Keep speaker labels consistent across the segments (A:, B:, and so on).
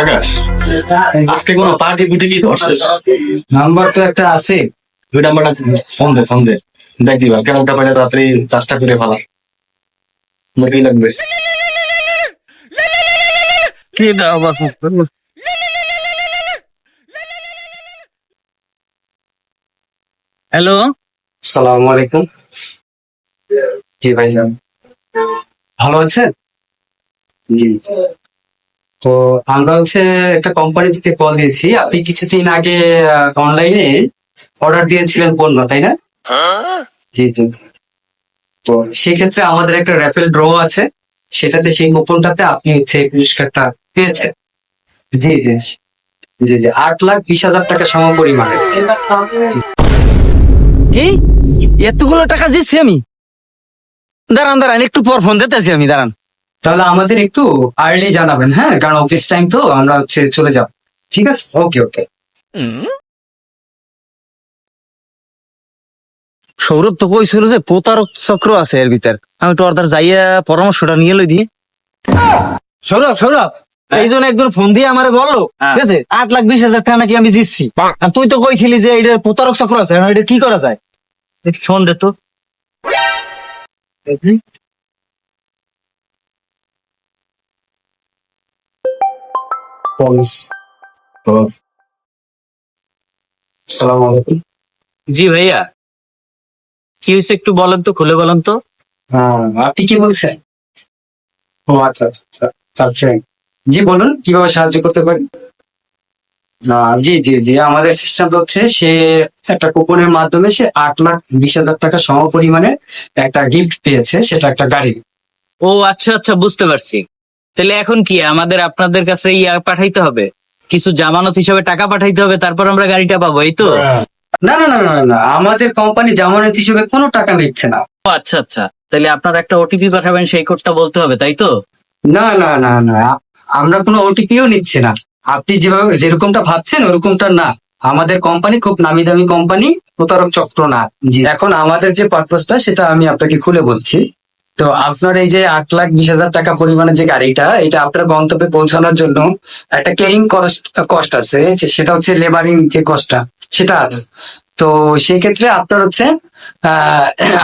A: আকাশ। আজকে কোনো পার্টি বুটি কি ধরছিস?
B: নাম্বার তো একটা আছে।
A: দুই নাম্বারটা ফোন দে ফোন দে। দেখ দিবা কেমনটা পাইলে তাড়াতাড়ি কাজটা করে ফেলা। আমার কি লাগবে?
B: কি হ্যালো? সালাম আলাইকুম। জি ভাইজান। ভালো আছেন? জি। তো আমরা হচ্ছে একটা কোম্পানি থেকে কল দিয়েছি। আপনি কিছুদিন আগে অনলাইনে অর্ডার দিয়েছিলেন পণ্য, তাই না? জি জি। তো সেক্ষেত্রে আমাদের একটা র্যাফেল ড্র আছে। সেটাতে সেই কুপনটাতে আপনি হচ্ছে পুরস্কারটা পেয়েছেন। জি জি জি জি। আট লাখ বিশ হাজার টাকা সম পরিমাণে
C: এতগুলো টাকা দিচ্ছি আমি? দাঁড়ান দাঁড়ান, একটু পর ফোন দিতেছি আমি, দাঁড়ান।
B: তাহলে আমাদের একটু আর্লি জানাবেন হ্যাঁ? কারণ অফিস টাইম তো আমরা হচ্ছে চলে যাব। ঠিক আছে? ওকে ওকে
C: সৌরভ তো কইছিল যে প্রতারক চক্র আছে এর ভিতর। আমি তো অর্ডার যাইয়া পরামর্শটা নিয়ে লই দিই। সৌরভ সৌরভ! এই জন্য একজন ফোন দিয়ে আমারে বলল ঠিক আছে? আট লাখ বিশ হাজার টাকা নাকি আমি আর তুই তো কইছিলি যে এটা প্রতারক চক্র আছে এটা কি করা যায়? দে তো।
B: সালাম আলাইকুম
C: জি ভাইয়া। কি হয়েছে একটু বলেন তো খুলে বলেন তো।
B: হ্যাঁ আপনি কি বলছেন? ও আচ্ছা আচ্ছা তার ফ্রেন্ড জি বলুন কীভাবে সাহায্য করতে পারি? না জি জি জি আমাদের সিস্টেম হচ্ছে সে একটা কুপনের মাধ্যমে সে আট লাখ বিশ হাজার টাকা সম পরিমাণে একটা গিফট পেয়েছে সেটা একটা গাড়ি
D: ও আচ্ছা আচ্ছা বুঝতে পারছি। তাহলে এখন কি? আমাদের আপনাদের কাছে ইয়া পাঠাইতে হবে। কিছু জামানত হিসাবে টাকা পাঠাইতে হবে তারপর আমরা গাড়িটা পাবো এই তো?
B: না না না না না, আমাদের কোম্পানি জামানত হিসেবে কোনো টাকা নিচ্ছে না।
D: ও আচ্ছা আচ্ছা। তাহলে আপনার একটা ওটিপি পাঠাবেন সেই কোডটা বলতে হবে তাই তো?
B: না না না না আমরা কোনো ওটিপিও নিচ্ছি না। আপনি যেভাবে যেরকমটা ভাবছেন ওরকমটা না। আমাদের কোম্পানি খুব নামি দামি কোম্পানি প্রতারক চক্র না। এখন আমাদের যে পারপাসটা সেটা আমি আপনাকে খুলে বলছি। তো আপনার এই যে আট লাখ বিশ হাজার টাকা পরিমাণের যে গাড়িটা, এটা আপনার গন্তব্যে পৌঁছানোর জন্য একটা ক্যারিং কস্ট আছে সেটা হচ্ছে লেবারিং যে কস্টটা সেটা আছে। তো সেই ক্ষেত্রে আপনার হচ্ছে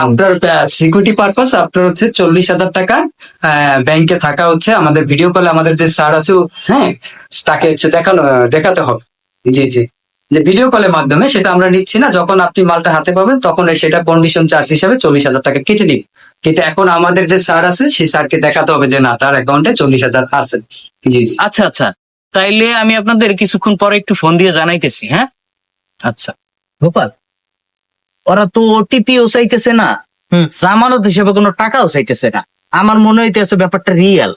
B: আপনার সিকিউরিটি পারপাস আপনার হচ্ছে চল্লিশ হাজার টাকা ব্যাংকে থাকা হচ্ছে আমাদের ভিডিও কলে আমাদের যে স্যার আছে হ্যাঁ তাকে হচ্ছে দেখানো, দেখাতে হবে। জি জি। যে ভিডিও কলের মাধ্যমে সেটা আমরা নিচ্ছি না, যখন আপনি মালটা হাতে পাবেন, তখন সেটা কন্ডিশন চার্জ হিসাবে চল্লিশ হাজার টাকা কেটে নিন। কিন্তু এখন আমাদের যে স্যার আছে সেই স্যারকে দেখাতে হবে যে না তার অ্যাকাউন্টে চল্লিশ হাজার আছে। জি।
D: আচ্ছা আচ্ছা। তাইলে আমি আপনাদের কিছুক্ষণ পরে একটু ফোন দিয়ে জানাইতেছি হ্যাঁ? আচ্ছা। গোপাল ওরা তো ওটিপিও চাইতেছে না। জামানত হিসেবে কোনো টাকাও চাইতেছে না। আমার মনে হইতেছে ব্যাপারটা রিয়েল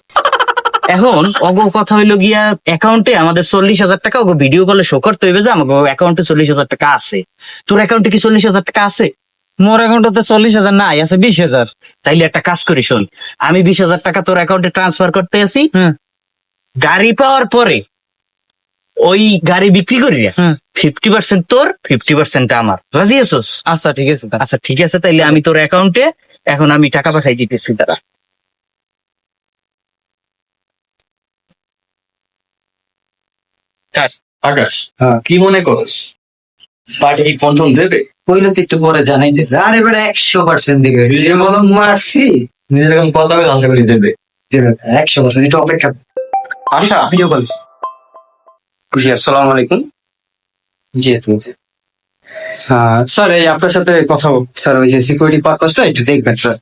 D: এখন অগো কথা হইল গিয়া অ্যাকাউন্টে আমাদের চল্লিশ হাজার টাকা ওগো ভিডিও কলে শো করতে হইবে যে আমাকে অ্যাকাউন্টে চল্লিশ হাজার টাকা আছে। তোর অ্যাকাউন্টে কি চল্লিশ হাজার টাকা আছে?
C: মোর অ্যাকাউন্টে চল্লিশ হাজার নাই আছে বিশ হাজার।
D: তাইলে একটা কাজ করি শোন। আমি বিশ হাজার টাকা তোর অ্যাকাউন্টে ট্রান্সফার করতে আসি গাড়ি পাওয়ার পরে ওই গাড়ি বিক্রি করি
C: হুম।
D: ফিফটি পার্সেন্ট তোর ফিফটি পার্সেন্ট আমার। রাজি আছোস?
C: আচ্ছা ঠিক আছে
D: আচ্ছা ঠিক আছে তাইলে আমি তোর অ্যাকাউন্টে এখন আমি টাকা পাঠাই দিতেছি তারা
A: আকাশ
B: হ্যাঁ।
A: কি মনে করস? পার্টি কি ফোন দেবে?
B: পইলে তো একটু পরে জানাই যে স্যার এবারে একশো পার্সেন্ট দিবে। যে মলম মারছি
A: নিজের এরকম কথা বলে আশা করি দেবে?
B: একশো পার্সেন্ট এটা অপেক্ষা।
A: আশা?
B: ভিডিও কল জি আসসালামু আলাইকুম। জি জি স্যার এই আপনার সাথে কথা স্যার ওই যে সিকিউরিটি পারপাসটা একটু দেখবেন স্যার।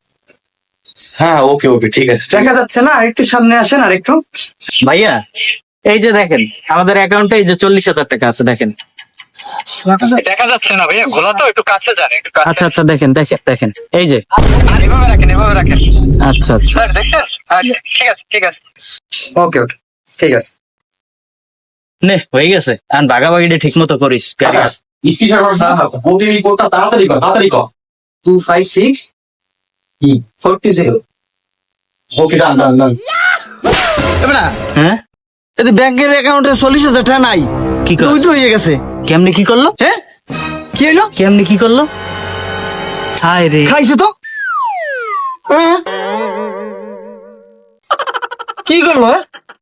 A: হ্যাঁ ওকে ওকে ঠিক আছে।
B: দেখা যাচ্ছে না আর একটু সামনে আসেন আর একটু।
D: ভাইয়া এই যে দেখেন আমাদের অ্যাকাউন্টে এই যে চল্লিশ হাজার টাকা আছে দেখেন।
E: দেখা যাচ্ছে না ভাইয়া গোলা তো একটু কাছে যান একটু কাছে।
D: আচ্ছা আচ্ছা দেখেন দেখেন দেখেন। এই যে।
E: আর এভাবে রাখেন এভাবে রাখেন।
D: আচ্ছা আচ্ছা।
E: স্যার দেখছেন? আচ্ছা ঠিক আছে ঠিক আছে।
B: ওকে ওকে ঠিক আছে।
D: নে হয়ে গেছে। আর বাগাবাগিটা ঠিক মতো করিস গাড়ি
A: কোডটা তাড়াতাড়ি কর তাড়াতাড়ি কর।
B: Two five six forty zero
A: okay done done done
D: হ্যাঁ?
C: ব্যাংকের অ্যাকাউন্টে চল্লিশ হাজার টাকা নাই।
D: কি
C: ওই তো হয়ে গেছে।
D: কেমনি কি করল?
C: হ্যাঁ? কি হইল?
D: কেমনি কি করল? হায় রে।
C: খাইছে তো? হ্যাঁ? কি করল হ্যাঁ?